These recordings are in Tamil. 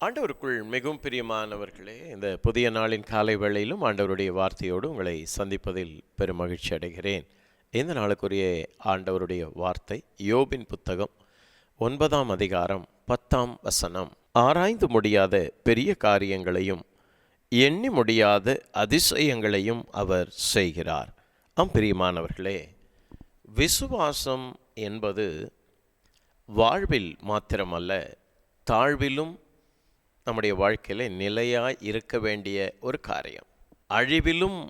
ஆண்டவருக்குள் மிகவும் பிரியமானவர்களே இந்த புதிய நாளின் காலை வேளையிலும் ஆண்டவருடைய வார்த்தையோடு உங்களை சந்திப்பதில் பெரும் மகிழ்ச்சி அடைகிறேன். இந்த நாளுக்குரிய ஆண்டவருடைய வார்த்தை யோபின் புத்தகம் ஒன்பதாம் அதிகாரம் பத்தாம் வசனம். ஆராய்ந்து முடியாத பெரிய காரியங்களையும் எண்ணி முடியாத அதிசயங்களையும் அவர் செய்கிறார். ஆம் பிரியமானவர்களே விசுவாசம் என்பது வாழ்வில் மாத்திரமல்ல தாழ்விலும் நம்முடைய வாழ்க்கையில் நிலையாய் இருக்க வேண்டிய ஒரு காரியம். அழிவிலும்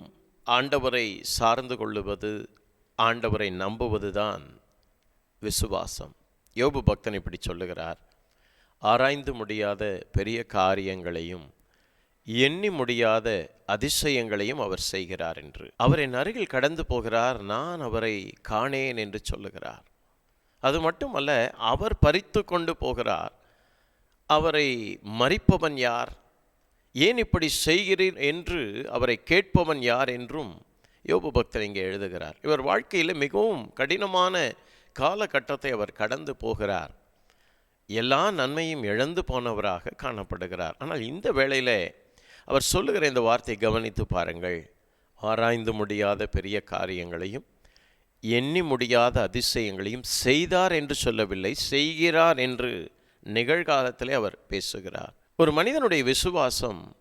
ஆண்டவரை சார்ந்து கொள்ளுவது ஆண்டவரை நம்புவது தான் விசுவாசம். யோபு பக்தன் இப்படி சொல்லுகிறார். ஆராய்ந்து முடியாத பெரிய காரியங்களையும் எண்ணி முடியாத அதிசயங்களையும் அவர் செய்கிறார் என்று. அவர் என் அருகில் கடந்து போகிறார் நான் அவரை காணேன் என்று சொல்லுகிறார். அது மட்டுமல்ல அவர் பறித்து கொண்டு போகிறார். அவரை மறிப்பவன் யார்? ஏன் இப்படி செய்கிறீர் என்று அவரை கேட்பவன் யார் என்றும் யோபு பக்தர் இங்கே எழுதுகிறார். இவர் வாழ்க்கையில் மிகவும் கடினமான காலகட்டத்தை அவர் கடந்து போகிறார். எல்லா நன்மையும் இழந்து போனவராக காணப்படுகிறார். ஆனால் இந்த வேளையில் அவர் சொல்லுகிற இந்த வார்த்தையை கவனித்து பாருங்கள். ஆராய்ந்து முடியாத பெரிய காரியங்களையும் எண்ணி முடியாத அதிசயங்களையும் செய்தார் என்று சொல்லவில்லை செய்கிறார் என்று நிகழ்காலத்திலே அவர் பேசுகிறார். ஒரு மனிதனுடைய விசுவாசம்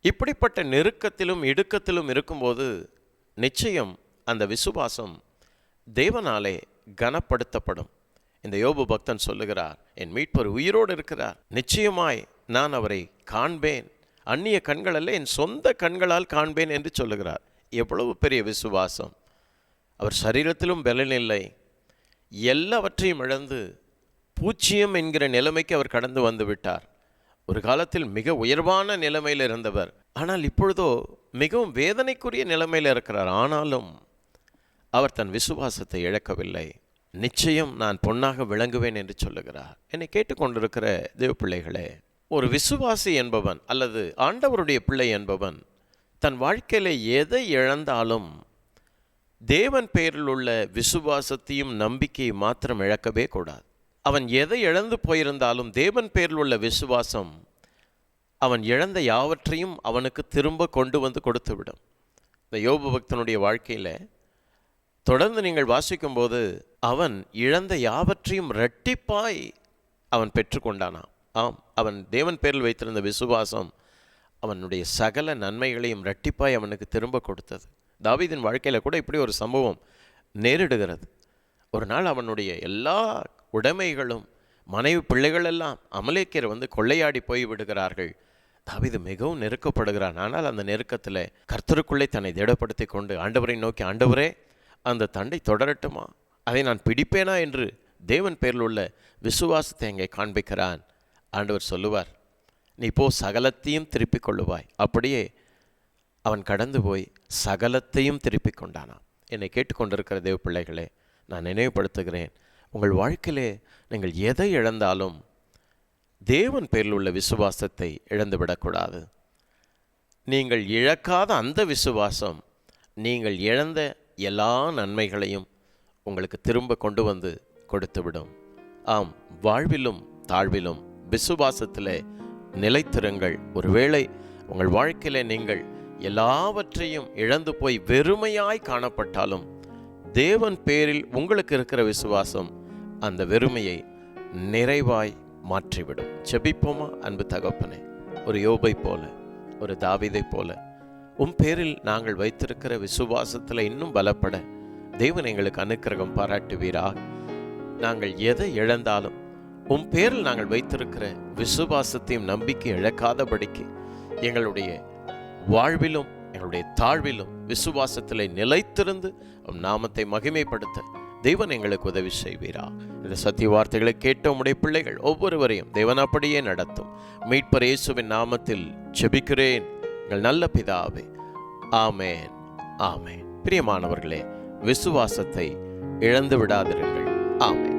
இப்படிப்பட்ட நெருக்கத்திலும் இடுக்கத்திலும் இருக்கும்போது நிச்சயம் அந்த விசுவாசம் தேவனாலே கனப்படுத்தப்படும். இந்த யோபு பக்தன் சொல்லுகிறார் என் மீட்பர் உயிரோடு இருக்கிறார். நிச்சயமாய் நான் அவரை காண்பேன். அந்நிய கண்கள் அல்ல என் சொந்த கண்களால் காண்பேன் என்று சொல்லுகிறார். எவ்வளவு பெரிய விசுவாசம். அவர் சரீரத்திலும் பலனில்லை. எல்லாவற்றையும் இழந்து பூச்சியம் என்கிற நிலைமைக்கு அவர் கடந்து வந்து விட்டார். ஒரு காலத்தில் மிக உயர்வான நிலைமையில் இருந்தவர். ஆனால் இப்பொழுதோ மிகவும் வேதனைக்குரிய நிலைமையில் இருக்கிறார். ஆனாலும் அவர் தன் விசுவாசத்தை இழக்கவில்லை. நிச்சயம் நான் பொன்னாக விளங்குவேன் என்று சொல்லுகிறார். என்னை கேட்டுக்கொண்டிருக்கிற தேவ பிள்ளைகளே ஒரு விசுவாசி என்பவன் அல்லது ஆண்டவருடைய பிள்ளை என்பவன் தன் வாழ்க்கையில் எதை இழந்தாலும் தேவன் பெயரில் உள்ள விசுவாசத்தையும் நம்பிக்கையை மாத்திரம் இழக்கவே கூடாது. அவன் எதை இழந்து போயிருந்தாலும் தேவன் பேரில் உள்ள விசுவாசம் அவன் இழந்த யாவற்றையும் அவனுக்கு திரும்ப கொண்டு வந்து கொடுத்துவிடும். இந்த யோபு பக்தனுடைய வாழ்க்கையில் தொடர்ந்து நீங்கள் வாசிக்கும்போது அவன் இழந்த யாவற்றையும் இரட்டிப்பாய் அவன் பெற்றுக்கொண்டானாம் ஆம் அவன் தேவன் பேரில் வைத்திருந்த விசுவாசம் அவனுடைய சகல நன்மைகளையும் இரட்டிப்பாய் அவனுக்கு திரும்ப கொடுத்தது. தாவீதின் வாழ்க்கையில் கூட இப்படி ஒரு சம்பவம் நேரிடுகிறது. ஒரு நாள் அவனுடைய எல்லா உடைமைகளும் மனைவி பிள்ளைகள் எல்லாம் அமலேக்கியர் வந்து கொள்ளையாடி போய் விடுகிறார்கள். தாவிது மிகவும் நெருக்கப்படுகிறான். ஆனால் அந்த நெருக்கத்தில் கர்த்தருக்குள்ளே தன்னை திடப்படுத்தி கொண்டு ஆண்டவரை நோக்கி ஆண்டவரே அந்த தண்டை தொடரட்டுமா? அதை நான் பிடிப்பேனா? என்று தேவன் பேரில் உள்ள விசுவாசத்தை அங்கே காண்பிக்கிறான். ஆண்டவர் சொல்லுவார் நீ போ சகலத்தையும் திருப்பிக் கொள்ளுவாய். அப்படியே அவன் கடந்து போய் சகலத்தையும் திருப்பிக் கொண்டானான். என்னை கேட்டுக்கொண்டிருக்கிற தேவ பிள்ளைகளே நான் நினைவுபடுத்துகிறேன் உங்கள் வாழ்க்கையிலே நீங்கள் எதை இழந்தாலும் தேவன் பேரில் உள்ள விசுவாசத்தை இழந்து விடக்கூடாது நீங்கள் இழக்காத அந்த விசுவாசம் நீங்கள் இழந்த எல்லா நன்மைகளையும் உங்களுக்கு திரும்ப கொண்டு வந்து கொடுத்துவிடும். ஆம் வாழ்விலும் தாழ்விலும் விசுவாசத்திலே நிலைத்திருங்கள். ஒருவேளை உங்கள் வாழ்க்கையிலே நீங்கள் எல்லாவற்றையும் இழந்து போய் வெறுமையாய் காணப்பட்டாலும் தேவன் பேரில் உங்களுக்கு இருக்கிற விசுவாசம் அந்த வெறுமையை நிறைவாய் மாற்றிவிடும். செபிப்போமா அன்பு தகப்பனே? ஒரு யோபை போல ஒரு தாவிதை போல. உம் பேரில் நாங்கள் வைத்திருக்கிற விசுவாசத்தில் இன்னும் பலப்பட தேவன் எங்களுக்கு அனுக்கிரகம் பாராட்டுவீரா? நாங்கள் எதை இழந்தாலும் உம் பேரில் நாங்கள் வைத்திருக்கிற விசுவாசத்தையும் நம்பிக்கை இழக்காதபடிக்கு எங்களுடைய வாழ்விலும் எங்களுடைய தாழ்விலும் விசுவாசத்தில் நிலைத்திருந்து நாமத்தை மகிமைப்படுத்த தேவன் எங்களுக்கு உதவி செய்வீரா. இந்த சத்திய வார்த்தைகளை கேட்ட உடைய பிள்ளைகள் ஒவ்வொருவரையும் தேவன் அப்படியே நடத்தும். மீட்பர் இயேசுவின் நாமத்தில் செபிக்கிறேன் எங்கள் நல்ல பிதாவே. ஆமேன். ஆமேன். பிரியமானவர்களே விசுவாசத்தை இழந்து விடாதிருங்கள் ஆமேன்.